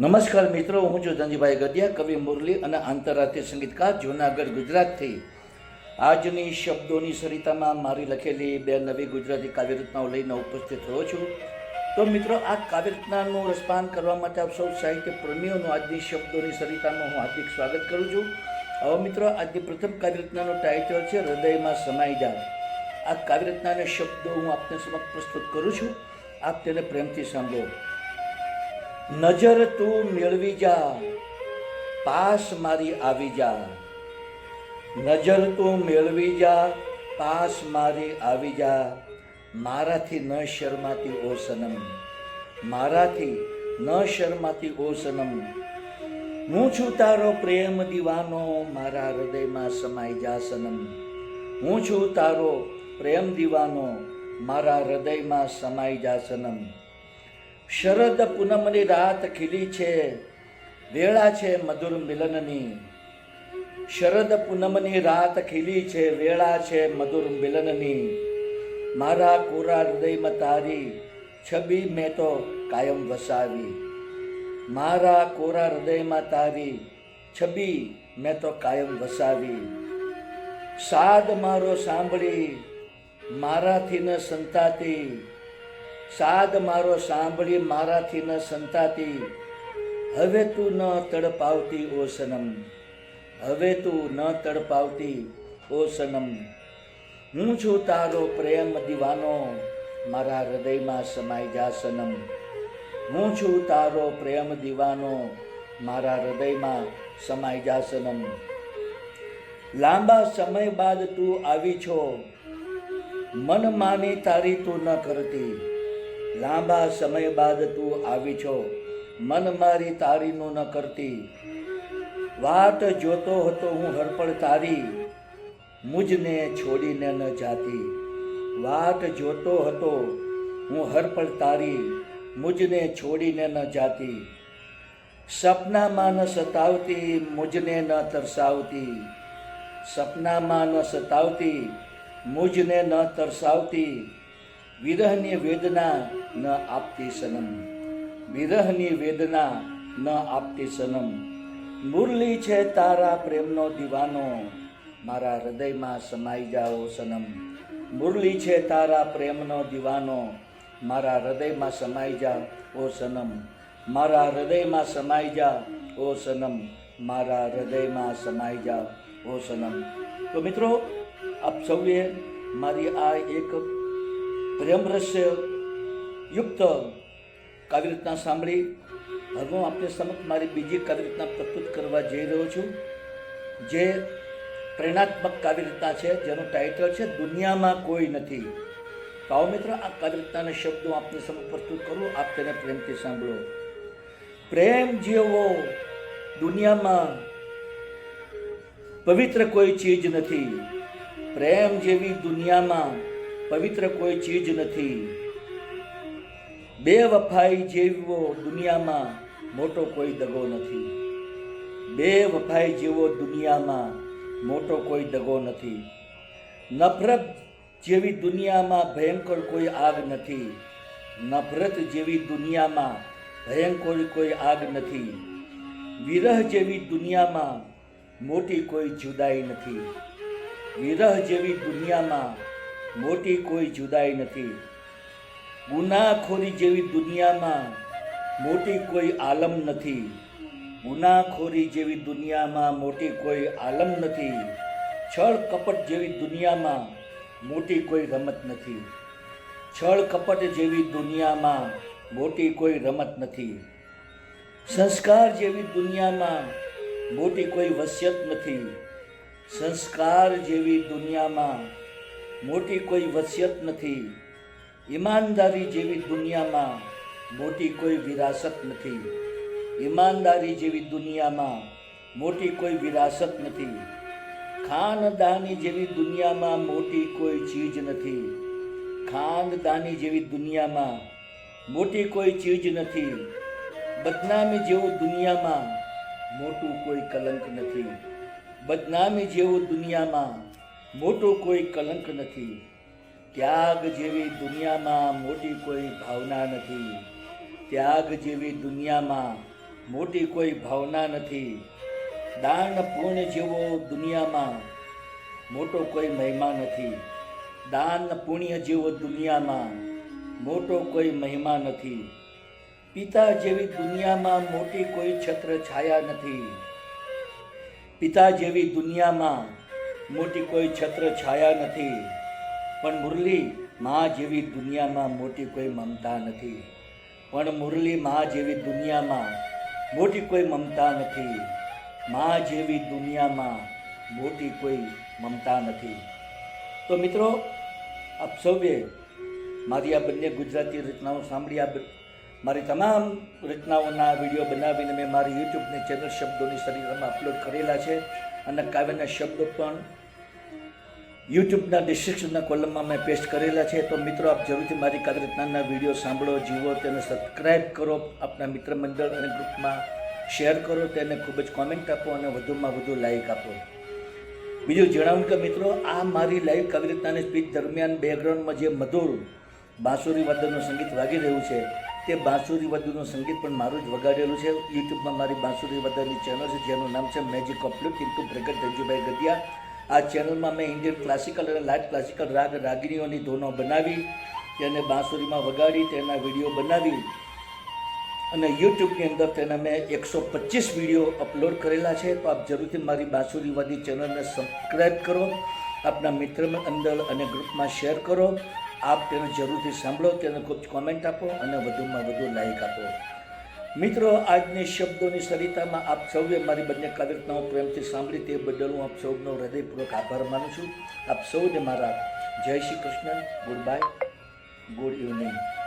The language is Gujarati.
નમસ્કાર મિત્રો, હું છું ધનજીભાઈ ગઢિયા, કવિ મુરલી અને આંતરરાષ્ટ્રીય સંગીતકાર, જૂનાગઢ, ગુજરાતથી. આજની શબ્દોની સરિતામાં મારી લખેલી બે નવી ગુજરાતી કાવ્યરચનાઓ લઈને ઉપસ્થિત થયો છું. તો મિત્રો, આ કાવ્યરચનાનું રસપાન કરવા માટે આપ સૌ સાહિત્ય પ્રેમીઓનું આજની શબ્દોની સરિતામાં હું હાર્દિક સ્વાગત કરું છું. હવે મિત્રો, આજની પ્રથમ કાવ્યરચનાનું ટાઇટલ છે, હૃદયમાં સમાઈ જાવ આ કાવ્યરચનાના શબ્દો હું આપને સમક્ષ પ્રસ્તુત કરું છું. આપ તેને પ્રેમથી સાંભળો. નજર તું મેળવી જા, પાસ મારી આવી જા. નજર તું મેળવી જા, પાસ મારી આવી જા. મારાથી ન શરમાતી ઓ સનમ, મારાથી ન શરમાતી ઓ સનમ. હું છું તારો પ્રેમ દીવાનો, મારા હૃદયમાં સમાઈ જા સનમ. હું છું તારો પ્રેમ દીવાનો, મારા હૃદયમાં સમાઈ જા સનમ. શરદ પૂનમની રાત ખીલી છે, વેળા છે મધુર મિલનની. શરદ પૂનમની રાત ખીલી છે, વેળા છે મધુર મિલનની. મારા કોરા હૃદયમાં તારી છબી મેં તો કાયમ વસાવી. મારા કોરા હૃદયમાં તારી છબી મેં તો કાયમ વસાવી. સાદ મારો સાંભળી, મારાથી ન સંતાતી સાદ મારો સાંભળી મારાથી ન સંતાતી. હવે તું ન તડપાવતી ઓ સનમ. હવે તું ન તડપાવતી ઓ સનમ. હું છું તારો પ્રેમ દીવાનો, મારા હૃદયમાં સમાઈ જા સનમ. હું છું તારો પ્રેમ દીવાનો, મારા હૃદયમાં સમાઈ જા સનમ. લાંબા સમય બાદ તું આવી છો. મન માની તારી તું ન કરતી. લાંબા સમય બાદ તું આવી છો. મન મારી તારીનું ન કરતી. વાત જોતો હતો હું હરપળ તારી. મુજને છોડીને ન જાતી. વાત જોતો હતો હું હરપળ તારી. મુજને છોડીને ન જાતી. સપનામાં ન સતાવતી, મુજને ન તરસાવતી. સપનામાં ન સતાવતી, મુજને ન તરસાવતી. વિરહની વેદના ન આપતી સનમ. વિરહની વેદના ન આપતી સનમ. મુરલી છે તારા પ્રેમનો દીવાનો. મારા હૃદયમાં સમાઈ જાઓ સનમ. મુરલી છે તારા પ્રેમનો દીવાનો. મારા હૃદયમાં સમાઈ જા, ઓ સનમ. મારા હૃદયમાં સમાઈ જા, ઓ સનમ. મારા હૃદયમાં સમાઈ જા, ઓ સનમ. તો મિત્રો, આપ સૌએ મારી આ એક પ્રેમ રહસ્ય યુક્ત કાવ્યરચના સાંભળી હવે હું આપને સમક્ષ મારી બીજી કાવ્ય રીતના પ્રસ્તુત કરવા જઈ રહ્યો છું, જે પ્રેરણાત્મક કાવ્ય રીતના છે, જેનું ટાઇટલ છે, દુનિયામાં કોઈ નથી. તો મિત્રો, આ કાવ્યરચનાના શબ્દો આપને સમક્ષ પ્રસ્તુત કરું, આપ તેને પ્રેમથી સાંભળો. પ્રેમ જેવો દુનિયામાં પવિત્ર કોઈ ચીજ નથી. પ્રેમ જેવી દુનિયામાં પવિત્ર કોઈ ચીજ નથી. બે વફાઈ જેવો દુનિયામાં મોટો કોઈ દગો નથી. બે વફાઈ જેવો દુનિયામાં મોટો કોઈ દગો નથી. નફરત જેવી દુનિયામાં ભયંકર કોઈ આગ નથી. નફરત જેવી દુનિયામાં ભયંકર કોઈ આગ નથી. વિરહ જેવી દુનિયામાં મોટી કોઈ જુદાઈ નથી. વિરહ જેવી દુનિયામાં મોટી કોઈ જુદાઈ નથી. ગુનાખોરી જેવી દુનિયામાં મોટી કોઈ આલમ નથી. ગુનાખોરી જેવી દુનિયામાં મોટી કોઈ આલમ નથી. છળ કપટ જેવી દુનિયામાં મોટી કોઈ રમત નથી. છળ કપટ જેવી દુનિયામાં મોટી કોઈ રમત નથી. સંસ્કાર જેવી દુનિયામાં મોટી કોઈ વસિયત નથી. સંસ્કાર જેવી દુનિયામાં મોટી કોઈ વસિયત નથી. ઈમાનદારી જેવી દુનિયામાં મોટી કોઈ વિરાસત નથી. ઈમાનદારી જેવી દુનિયામાં મોટી કોઈ વિરાસત નથી. ખાનદાની જેવી દુનિયામાં મોટી કોઈ ચીજ નથી. ખાનદાની જેવી દુનિયામાં મોટી કોઈ ચીજ નથી. બદનામી જેવું દુનિયામાં મોટું કોઈ કલંક નથી. બદનામી જેવું દુનિયામાં મોટું કોઈ કલંક નથી. ત્યાગ જેવી દુનિયામાં મોટી કોઈ ભાવના નથી. ત્યાગ જેવી દુનિયામાં મોટી કોઈ ભાવના નથી. દાન પુણ્ય જેવો દુનિયામાં મોટો કોઈ મહિમા નથી. દાન પુણ્ય જેવો દુનિયામાં મોટો કોઈ મહિમા નથી. પિતા જેવી દુનિયામાં મોટી કોઈ છત્ર છાયા નથી. પિતા જેવી દુનિયામાં મોટી કોઈ છત્ર છાયા નથી. પણ મુરલી મા જેવી દુનિયામાં મોટી કોઈ મમતા નથી. પણ મુરલી મા જેવી દુનિયામાં મોટી કોઈ મમતા નથી. મા જેવી દુનિયામાં મોટી કોઈ મમતા નથી. તો મિત્રો, આપ સૌએ મારી આ બંને ગુજરાતી રચનાઓ સાંભળી, આ મારી તમામ રચનાઓના વીડિયો બનાવીને મેં મારી યુટ્યુબની ચેનલ શબ્દોની શરીરમાં અપલોડ કરેલા છે. અને કાવ્યના શબ્દો પણ યુટ્યુબના ડિસ્ક્રિપ્શનના કોલમમાં મેં પેસ્ટ કરેલા છે. તો મિત્રો, આપ જરૂરથી મારી કાવ્ય વીડિયો સાંભળો જીવો તેને સબસ્ક્રાઈબ કરો. આપના મિત્ર મંડળ અને ગ્રુપમાં શેર કરો. તેને ખૂબ જ કોમેન્ટ આપો અને વધુમાં વધુ લાઈક આપો. બીજું જણાવું કે મિત્રો, આ મારી લાઈવ કાવ્ય સ્પીચ દરમિયાન બેકગ્રાઉન્ડમાં જે મધુર બાંસુરી વાદનનું સંગીત વાગી રહ્યું છે, તે બાંસુરી વાદનનું સંગીત પણ મારું જ વગાડેલું છે. યુટ્યુબમાં મારી બાંસુરી વાદનની ચેનલ છે, જેનું નામ છે મેજિક ઓફ લુક ઇન્ટુ પ્રગટ ધનજીભાઈ ગઢિયા આ ચેનલમાં મેં ઇન્ડિયન ક્લાસિકલ અને લાઇટ ક્લાસિકલ રાગ રાગીણીઓની ધૂનો બનાવી, તેને બાંસુરીમાં વગાડી, તેના વીડિયો બનાવી. અને યુટ્યુબની અંદર તેના મેં એકસો પચીસ વીડિયો અપલોડ કરેલા છે. તો આપ જરૂરથી મારી બાંસુરીવાદી ચેનલને સબસ્ક્રાઈબ કરો, આપના મિત્ર અંદર અને ગ્રુપમાં શેર કરો. આપ તેને જરૂરથી સાંભળો, તેને ખૂબ કોમેન્ટ આપો અને વધુમાં વધુ લાઈક આપો. મિત્રો, આજની શબ્દોની સરિતામાં આપ સૌએ મારી બંને કાવ્યરચનાઓ પ્રેમથી સાંભળી તે બદલ હું આપ સૌનો હૃદયપૂર્વક આભાર માનું છું. આપ સૌને મારા જય Shri Krishna good bye good evening.